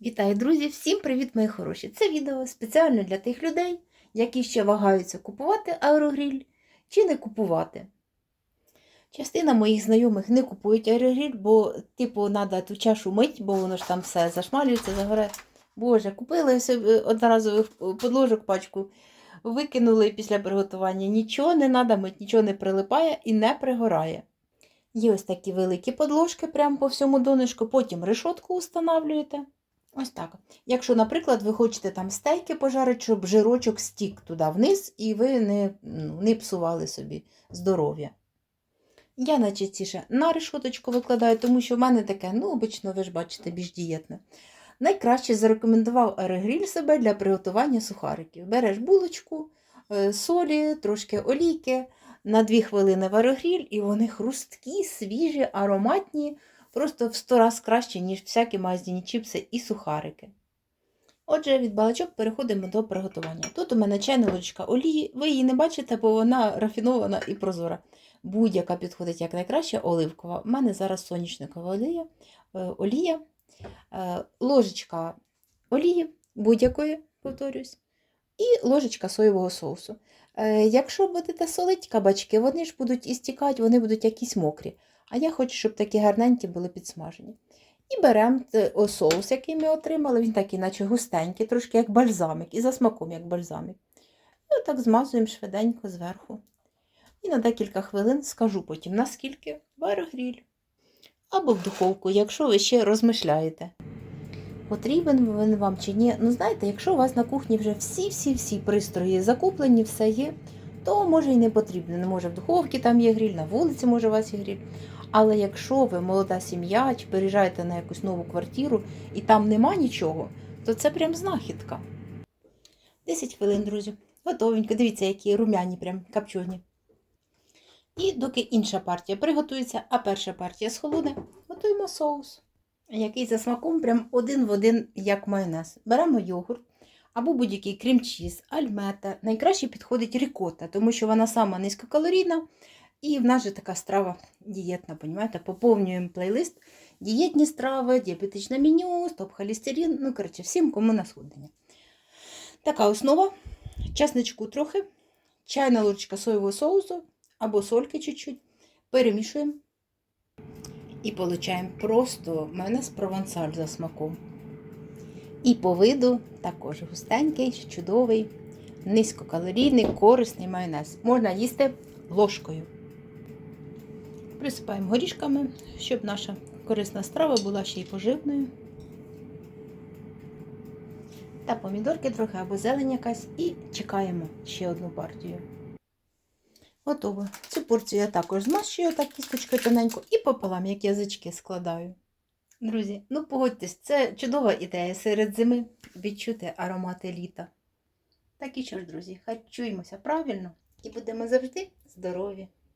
Вітаю, друзі! Всім привіт, мої хороші! Це відео спеціально для тих людей, які ще вагаються купувати аерогріль чи не купувати. Частина моїх знайомих не купують аерогріль, бо, типу, треба ту чашу мить, бо воно ж там все зашмалюється, загорає. Боже, купили собі одноразових подложок пачку, викинули після приготування. Нічого не треба мить, нічого не прилипає і не пригорає. Є ось такі великі подложки прямо по всьому донышку, потім решотку встановлюєте. Ось так. Якщо, наприклад, ви хочете там стейки пожарити, щоб жирочок стік туди вниз, і ви не, ну, не псували собі здоров'я. Я найчастіше на решоточку викладаю, тому що в мене таке, ну, обично, ви ж бачите, більш дієтне. Найкраще зарекомендував аерогріль себе для приготування сухариків. Береш булочку, е, солі, трошки олійки, на 2 хвилини в аерогріль, і вони хрусткі, свіжі, ароматні, просто в 100 раз краще, ніж всякі магазині чіпси і сухарики. Отже, від балачок переходимо до приготування. Тут у мене чайна ложечка олії. Ви її не бачите, бо вона рафінована і прозора. Будь-яка підходить як найкраще оливкова. У мене зараз соняшникова олія, е, олія, е, ложечка олії, будь-якої, повторюсь, і ложечка соєвого соусу. Е, Якщо будете солити кабачки, вони ж будуть істікати, вони будуть якісь мокрі. А я хочу, щоб такі гарненькі були підсмажені. І беремо соус, який ми отримали, він такий, наче густенький, трошки як бальзамик, і за смаком, як бальзамик. І отак змазуємо швиденько зверху. І на декілька хвилин скажу потім, наскільки в аерогріль. Або в духовку, якщо ви ще розмишляєте. Потрібен він вам чи ні. Ну, знаєте, якщо у вас на кухні вже всі-всі-всі пристрої закуплені, все є, то може і не потрібно. Не може в духовці там є гріль, на вулиці може у вас є гріль. Але якщо ви молода сім'я чи переїжджаєте на якусь нову квартиру і там нема нічого, то це прям знахідка. 10 хвилин, друзі. Готовенько. Дивіться, які румяні, прям капчоні. І доки інша партія приготується, а перша партія схолоне, готуємо соус, який за смаком прям один в один, як майонез. Беремо йогурт або будь-який крем-чіз, альмета. Найкраще підходить рікота, тому що вона сама низькокалорійна, і в нас же така страва дієтна, понімаєте? Поповнюємо плейлист. Дієтні страви, діабетичне меню, стоп-холестерин, ну, коротше, всім, кому на сходення. Така основа. Чесничку трохи, чайна ложечка соєвого соусу або сольки чуть-чуть. Перемішуємо і получаємо просто майонез провансаль за смаком. І по виду також густенький, чудовий, низькокалорійний, корисний майонез. Можна їсти ложкою. Присипаємо горішками, щоб наша корисна страва була ще й поживною. Та помідорки трохи або зелень якась, і чекаємо ще одну партію. Готово. Цю порцію я також змащую так кісточкою тоненько і пополам, як язички складаю. Друзі, ну погодьтесь, це чудова ідея серед зими відчути аромати літа. Так і що ж, друзі, харчуємося правильно і будемо завжди здорові.